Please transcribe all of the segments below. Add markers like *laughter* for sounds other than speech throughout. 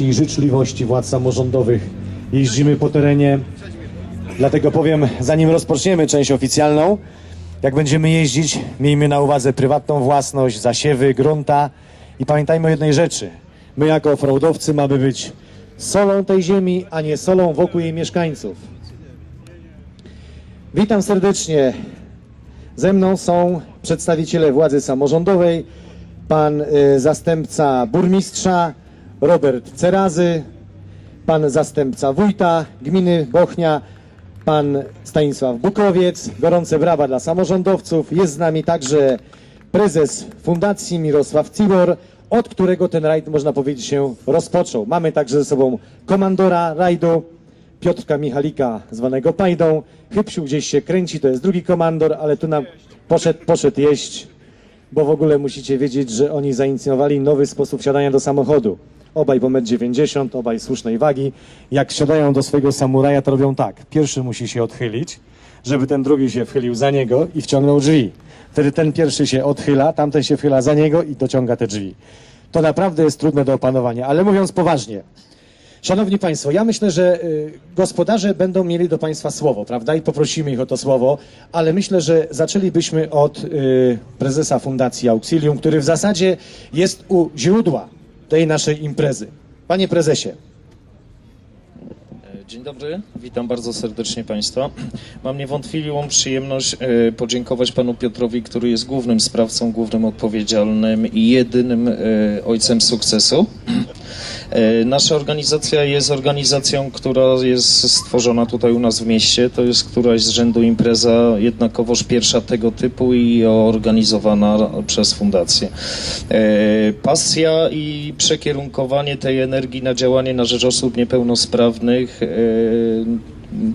i życzliwości władz samorządowych. Jeździmy po terenie, dlatego powiem, zanim rozpoczniemy część oficjalną, jak będziemy jeździć, miejmy na uwadze prywatną własność, zasiewy, grunta i pamiętajmy o jednej rzeczy. My jako offroadowcy mamy być solą tej ziemi, a nie solą wokół jej mieszkańców. Witam serdecznie. Ze mną są przedstawiciele władzy samorządowej, pan y, zastępca burmistrza Robert Cerazy, pan zastępca wójta gminy Bochnia, pan Stanisław Bukowiec. Gorące brawa dla samorządowców. Jest z nami także prezes fundacji Mirosław Cibor, od którego ten rajd, można powiedzieć, się rozpoczął. Mamy także ze sobą komandora rajdu, Piotrka Michalika, zwanego Pajdą. Chypsiu gdzieś się kręci, to jest drugi komandor, ale tu nam poszedł, poszedł jeść, bo w ogóle musicie wiedzieć, że oni zainicjowali nowy sposób siadania do samochodu. Obaj po 1,90 m, obaj słusznej wagi. Jak siadają do swojego samuraja, to robią tak. Pierwszy musi się odchylić, żeby ten drugi się wchylił za niego i wciągnął drzwi. Wtedy ten pierwszy się odchyla, tamten się wchyla za niego i dociąga te drzwi. To naprawdę jest trudne do opanowania, ale mówiąc poważnie, Szanowni Państwo, ja myślę, że y, gospodarze będą mieli do Państwa słowo, prawda? I poprosimy ich o to słowo, ale myślę, że zaczęlibyśmy od y, prezesa Fundacji Auxilium, który w zasadzie jest u źródła tej naszej imprezy. Panie prezesie, Dzień dobry, witam bardzo serdecznie Państwa. Mam niewątpliwą przyjemność e, podziękować Panu Piotrowi, który jest głównym sprawcą, głównym odpowiedzialnym i jedynym e, ojcem sukcesu. E, Nasza organizacja jest organizacją, która jest stworzona tutaj u nas w mieście. To jest któraś z rzędu impreza, jednakowoż pierwsza tego typu i organizowana przez fundację. E, Pasja i przekierunkowanie tej energii na działanie na rzecz osób niepełnosprawnych e,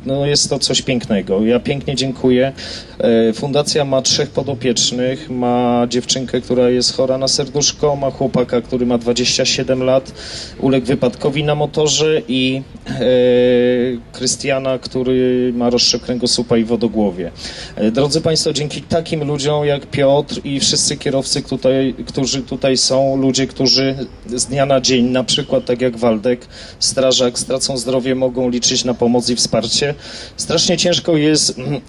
no jest to coś pięknego. Ja pięknie dziękuję. E, Fundacja ma trzech podopiecznych. Ma dziewczynkę, która jest chora na serduszko, ma chłopaka, który ma 27 lat, uległ wypadkowi na motorze i e, Krystiana, który ma rozszczep kręgosłupa i wodogłowie. E, Drodzy Państwo, dzięki takim ludziom jak Piotr i wszyscy kierowcy, tutaj, którzy tutaj są, ludzie, którzy z dnia na dzień, na przykład tak jak Waldek, strażak, stracą zdrowie, mogą liczyć na pomoc i wsparcie. Strasznie ciężko jest mm, e,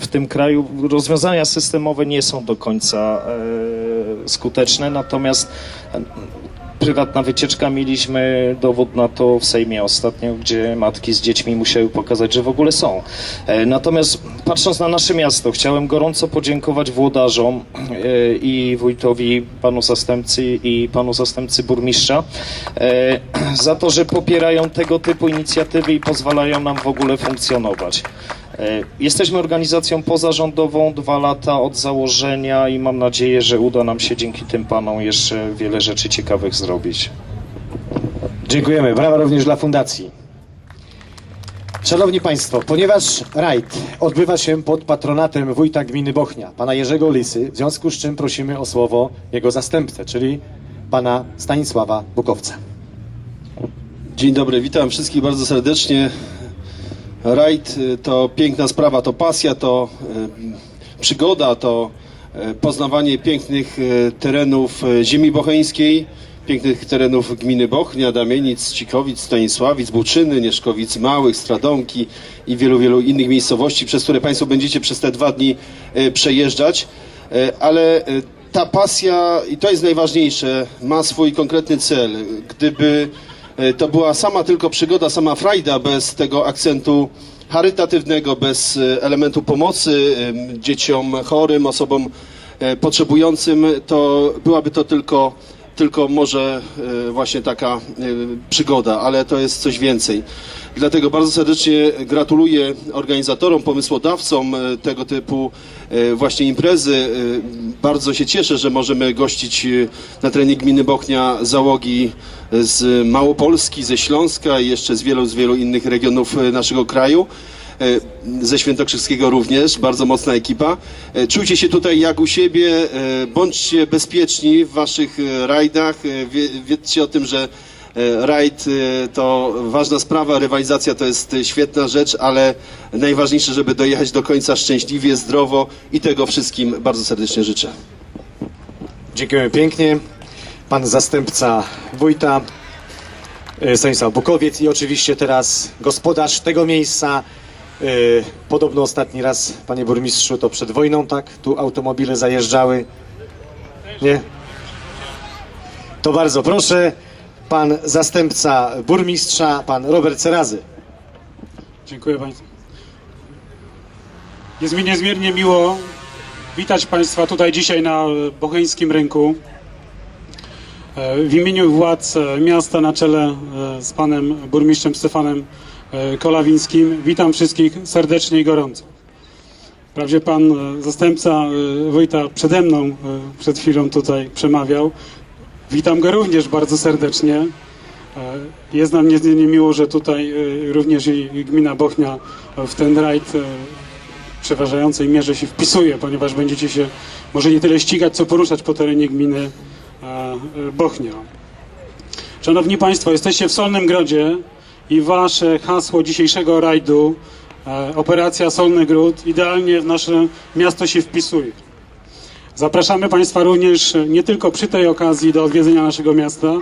w tym kraju. Rozwiązania systemowe nie są do końca e, skuteczne, natomiast prywatna wycieczka mieliśmy dowód na to w Sejmie ostatnio, gdzie matki z dziećmi musiały pokazać, że w ogóle są. E, Natomiast patrząc na nasze miasto, chciałem gorąco podziękować włodarzom e, i wójtowi, panu zastępcy i panu zastępcy burmistrza e, za to, że popierają tego typu inicjatywy i pozwalają nam w ogóle funkcjonować. E, Jesteśmy organizacją pozarządową, dwa lata od założenia i mam nadzieję, że uda nam się dzięki tym panom jeszcze wiele rzeczy ciekawych zrobić. dziękujemy. Brawa również dla Fundacji. Szanowni Państwo, ponieważ rajd odbywa się pod patronatem wójta gminy Bochnia, pana Jerzego Lisy, w związku z czym prosimy o słowo jego zastępcę, czyli pana Stanisława Bukowca. Dzień dobry, witam wszystkich bardzo serdecznie. Rajd y, to piękna sprawa, to pasja, to y, przygoda, to y, poznawanie pięknych terenów ziemi bocheńskiej, pięknych terenów gminy Bochnia, Damienic, Cikowic, Stanisławic, Buczyny, Nieszkowic Małych, Stradomki i wielu, wielu innych miejscowości, przez które Państwo będziecie przez te dwa dni przejeżdżać. Ale ta pasja, i to jest najważniejsze, ma swój konkretny cel. Gdyby to była sama tylko przygoda, sama frajda, bez tego akcentu charytatywnego, bez e, elementu pomocy dzieciom chorym, osobom e, potrzebującym, to byłaby to tylko, tylko może e, właśnie taka e, przygoda, ale to jest coś więcej. Dlatego bardzo serdecznie gratuluję organizatorom, pomysłodawcom e, tego typu właśnie imprezy. Bardzo się cieszę, że możemy gościć na terenie gminy Bochnia załogi z Małopolski, ze Śląska i jeszcze z wielu, z wielu innych regionów naszego kraju. Ze Świętokrzyskiego również, bardzo mocna ekipa. E, Czujcie się tutaj jak u siebie, e, bądźcie bezpieczni w waszych e, rajdach. Wie- Wiedzcie o tym, że rajd to ważna sprawa, rywalizacja to jest świetna rzecz, ale najważniejsze, żeby dojechać do końca szczęśliwie, zdrowo i tego wszystkim bardzo serdecznie życzę. Dziękujemy pięknie. Pan zastępca wójta. Stanisław Bukowiec i oczywiście teraz gospodarz tego miejsca. E, Podobno ostatni raz, panie burmistrzu, to przed wojną, tak? Tu automobile zajeżdżały. Nie? To bardzo proszę. Pan zastępca burmistrza, pan Robert Cerazy. Dziękuję Państwu. Jest mi niezmiernie miło witać Państwa tutaj dzisiaj na Bocheńskim Rynku. E, W imieniu władz miasta na czele e, z panem burmistrzem Stefanem Kolawińskim witam wszystkich serdecznie i gorąco. Wprawdzie pan e, zastępca e, wójta przede mną e, przed chwilą tutaj przemawiał. Witam go również bardzo serdecznie. E, Jest nam niezmiernie miło, że tutaj e, również i gmina Bochnia w ten rajd e, w przeważającej mierze się wpisuje, ponieważ będziecie się może nie tyle ścigać, co poruszać po terenie gminy e, e, Bochnia. Szanowni Państwo, jesteście w Solnym Grodzie i Wasze hasło dzisiejszego rajdu, e, operacja Solny Gród, idealnie w nasze miasto się wpisuje. Zapraszamy Państwa również e, nie tylko przy tej okazji do odwiedzenia naszego miasta,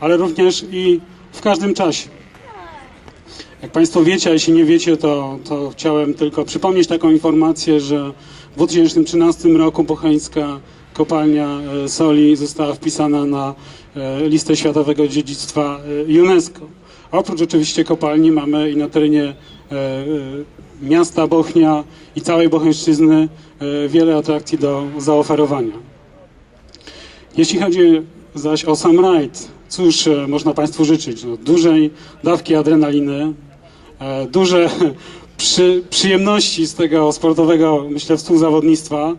ale również i w każdym czasie. Jak Państwo wiecie, a jeśli nie wiecie, to, to chciałem tylko przypomnieć taką informację, że w 2013 roku Bocheńska kopalnia e, soli została wpisana na listę światowego dziedzictwa UNESCO. Oprócz oczywiście kopalni mamy i na terenie e, e, miasta Bochnia i całej Bocheńszczyzny e, wiele atrakcji do zaoferowania. Jeśli chodzi zaś o sam rajd, cóż można Państwu życzyć? No, dużej dawki adrenaliny, duże *laughs* przy, przyjemności z tego sportowego, myślę, współzawodnictwa,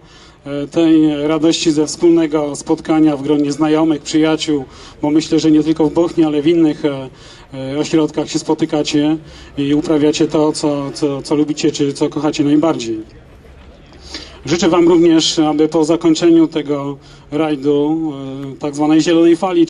tej radości ze wspólnego spotkania w gronie znajomych, przyjaciół, bo myślę, że nie tylko w Bochni, ale w innych e, e, ośrodkach się spotykacie i uprawiacie to, co, co, co lubicie, czy co kochacie najbardziej. Życzę Wam również, aby po zakończeniu tego rajdu, e, tak zwanej zielonej fali,